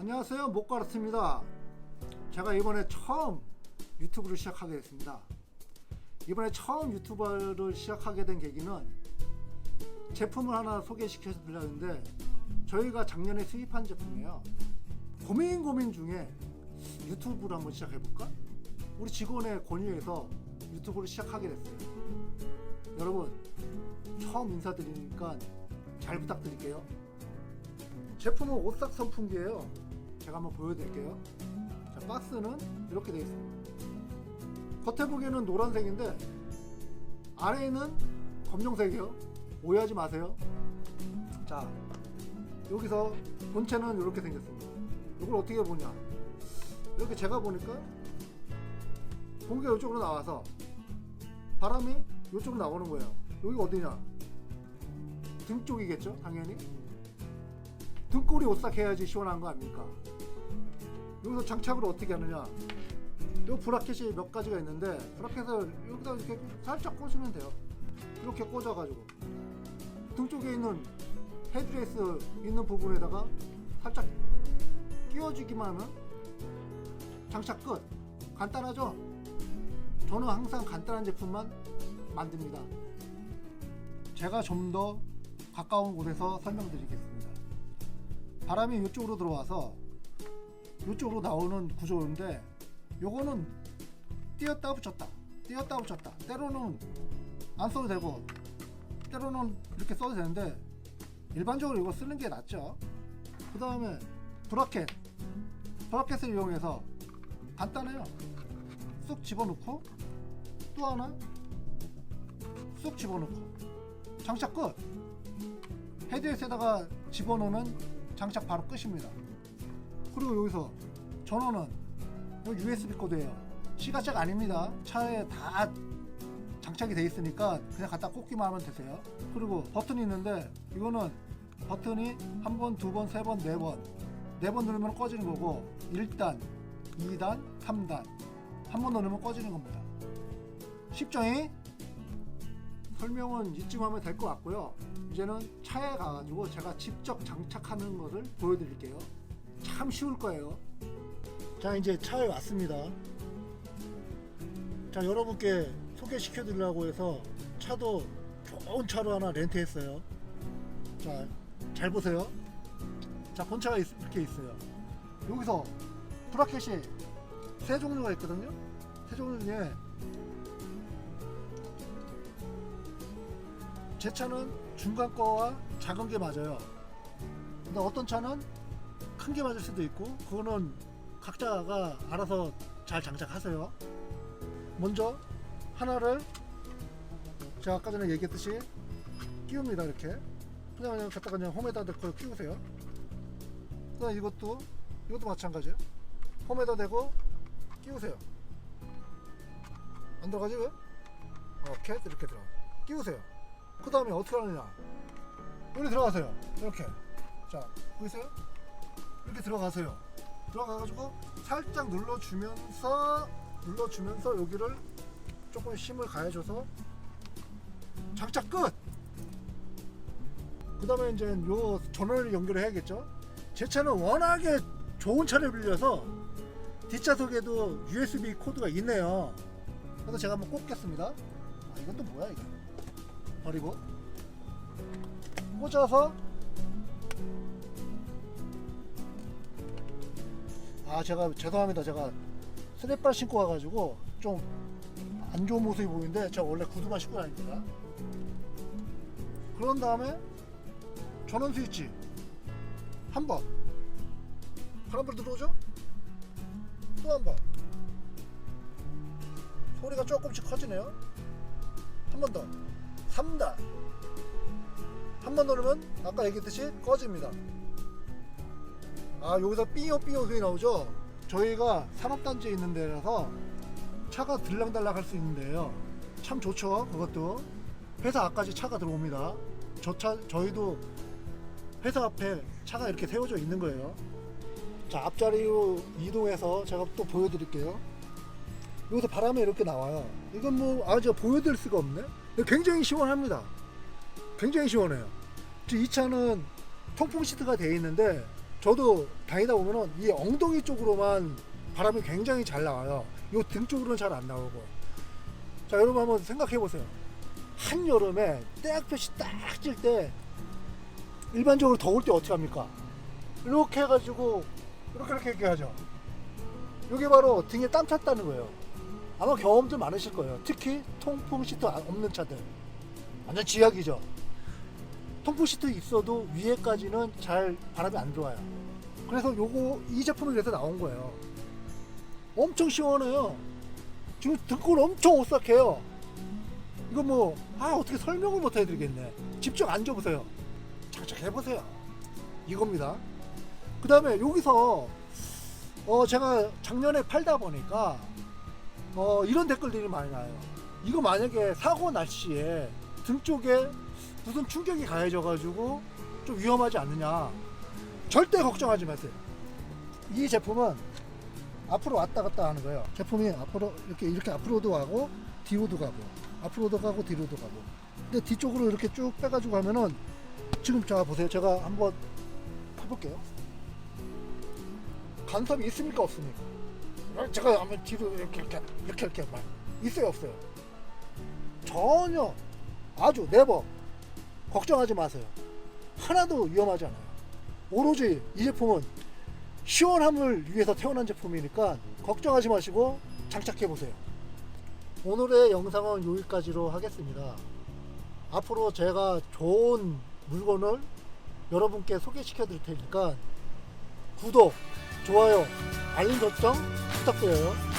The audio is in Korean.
안녕하세요. 목가르트입니다. 제가 이번에 처음 유튜브를 시작하게 됐습니다. 이번에 처음 유튜버를 시작하게 된 계기는 제품을 하나 소개시켜 드렸는데 저희가 작년에 수입한 제품이에요. 고민 고민 중에 유튜브를 한번 시작해 볼까? 우리 직원의 권유에서 유튜브를 시작하게 됐어요. 여러분 처음 인사드리니까 잘 부탁드릴게요. 제품은 옷싹 선풍기예요. 제가 한번 보여드릴게요. 자, 박스는 이렇게 되어 있습니다. 겉에 보기에는 노란색인데 안에는 검정색이에요. 오해하지 마세요. 자, 여기서 본체는 이렇게 생겼습니다. 이걸 어떻게 보냐? 이렇게 제가 보니까 공기가 이쪽으로 나와서 바람이 이쪽으로 나오는 거예요. 여기가 어디냐? 등 쪽이겠죠, 당연히. 등골이 오싹해야지 시원한 거 아닙니까? 여기서 장착을 어떻게 하느냐? 요 브라켓이 몇 가지가 있는데 브라켓을 여기다 이렇게 살짝 꽂으면 돼요. 이렇게 꽂아가지고 등 쪽에 있는 헤드레스 있는 부분에다가 살짝 끼워주기만 하면 장착 끝. 간단하죠? 저는 항상 간단한 제품만 만듭니다. 제가 좀 더 가까운 곳에서 설명드리겠습니다. 바람이 이쪽으로 들어와서 이쪽으로 나오는 구조인데 요거는 띄었다 붙였다. 띄었다 붙였다. 때로는 안 써도 되고 때로는 이렇게 써도 되는데 일반적으로 이거 쓰는 게 낫죠. 그 다음에 브라켓. 브라켓을 이용해서 간단해요. 쑥 집어넣고 또 하나 쑥 집어넣고. 장착 끝. 헤드에다가 집어넣으면 장착 바로 끝입니다. 그리고 여기서 전원은 여기 USB 코드예요. 시가책 아닙니다. 차에 다 장착이 돼 있으니까 그냥 갖다 꽂기만 하면 되세요. 그리고 버튼이 있는데 이거는 버튼이 한 번, 두 번, 세 번, 네 번. 네 번 누르면 꺼지는 거고 1단, 2단, 3단. 한 번 누르면 꺼지는 겁니다. 쉽죠잉? 설명은 이쯤 하면 될 것 같고요. 이제는 차에 가가지고 제가 직접 장착하는 것을 보여드릴게요. 참 쉬울 거예요. 자, 이제 차에 왔습니다. 자, 여러분께 소개시켜 드리려고 해서 차도 좋은 차로 하나 렌트했어요. 자, 잘 보세요. 자, 본차가 있- 이렇게 있어요. 여기서 브라켓이 세 종류가 있거든요. 세 종류 중에 제 차는 중간 거와 작은 게 맞아요. 근데 어떤 차는 큰 게 맞을 수도 있고 그거는 각자가 알아서 잘 장착하세요. 먼저 하나를 제가 아까 전에 얘기했듯이 끼웁니다 이렇게 그냥 그냥 갖다가 그냥 홈에다 넣고 끼우세요. 그다음 이것도 이것도 마찬가지예요. 홈에다 대고 끼우세요. 안 들어가지 왜? 오케이 이렇게 들어. 끼우세요. 그 다음에 어떻게 하느냐 여기 들어가세요 이렇게 자 보이세요 이렇게 들어가세요. 들어가가지고 살짝 눌러주면서 눌러주면서 여기를 조금 힘을 가해줘서 장착 끝! 그 다음에 이제 요 전원을 연결해야겠죠? 제 차는 워낙에 좋은 차를 빌려서 뒷좌석에도 USB 코드가 있네요. 그래서 제가 한번 꽂겠습니다. 아 이건 또 뭐야 이거? 버리고. 꽂아서 아 제가 죄송합니다. 제가 스냅발 신고 와가지고 좀 안 좋은 모습이 보이는데 제가 원래 구두만 신고 다닙니다. 그런 다음에 전원 스위치 한 번. 바람불 들어오죠? 또 한 번. 소리가 조금씩 커지네요. 한 번 더. 3단 한 번 누르면 아까 얘기했듯이 꺼집니다 아 여기서 삐요 삐요 소리 나오죠? 저희가 산업단지에 있는 데라서 차가 들락달락 할 수 있는데요. 참 좋죠 그것도. 회사 앞까지 차가 들어옵니다. 저 차 저희도 회사 앞에 차가 이렇게 세워져 있는 거예요. 자 앞자리로 이동해서 제가 또 보여드릴게요. 여기서 바람이 이렇게 나와요. 이건 뭐 아주 보여드릴 수가 없네? 굉장히 시원합니다. 굉장히 시원해요. 이 차는 통풍 시트가 되어 있는데 저도 다니다 보면은 이 엉덩이 쪽으로만 바람이 굉장히 잘 나와요. 이 등 쪽으로는 잘 안 나오고. 자, 여러분 한번 생각해 보세요. 한 여름에 떼약볕이 딱찔때 일반적으로 더울 때 어떻게 합니까? 이렇게 해가지고 이렇게 이렇게 이렇게 하죠. 이게 바로 등에 땀 찼다는 거예요. 아마 경험들 많으실 거예요. 특히 통풍 시트 없는 차들. 완전 지약이죠. 통풍 시트 있어도 위에까지는 잘 바람이 안 들어와요. 그래서 요거 이 제품을 그래서 나온 거예요. 엄청 시원해요. 지금 등골 엄청 오싹해요. 이거 뭐, 아, 어떻게 설명을 못 해드리겠네. 직접 앉아보세요. 장착해보세요. 이겁니다. 그 다음에 여기서, 어, 제가 작년에 팔다 보니까, 어, 이런 댓글들이 많이 나요. 이거 만약에 사고 날 시에 등 쪽에 무슨 충격이 가해져가지고 좀 위험하지 않느냐. 절대 걱정하지 마세요. 이 제품은 앞으로 왔다 갔다 하는 거예요. 제품이 앞으로 이렇게 이렇게 앞으로도 가고 뒤로도 가고 앞으로도 가고 뒤로도 가고. 근데 뒤쪽으로 이렇게 쭉 빼가지고 하면은 지금 자 보세요. 제가 한번 해볼게요. 간섭이 있습니까 없습니까? 제가 한번 뒤로 이렇게 이렇게 이렇게 이렇게 막 있어요 없어요? 전혀 아주 네버 걱정하지 마세요. 하나도 위험하지 않아요. 오로지 이 제품은 시원함을 위해서 태어난 제품이니까 걱정하지 마시고 장착해 보세요. 오늘의 영상은 여기까지로 하겠습니다. 앞으로 제가 좋은 물건을 여러분께 소개시켜 드릴 테니까 구독, 좋아요, 알림 설정 부탁드려요.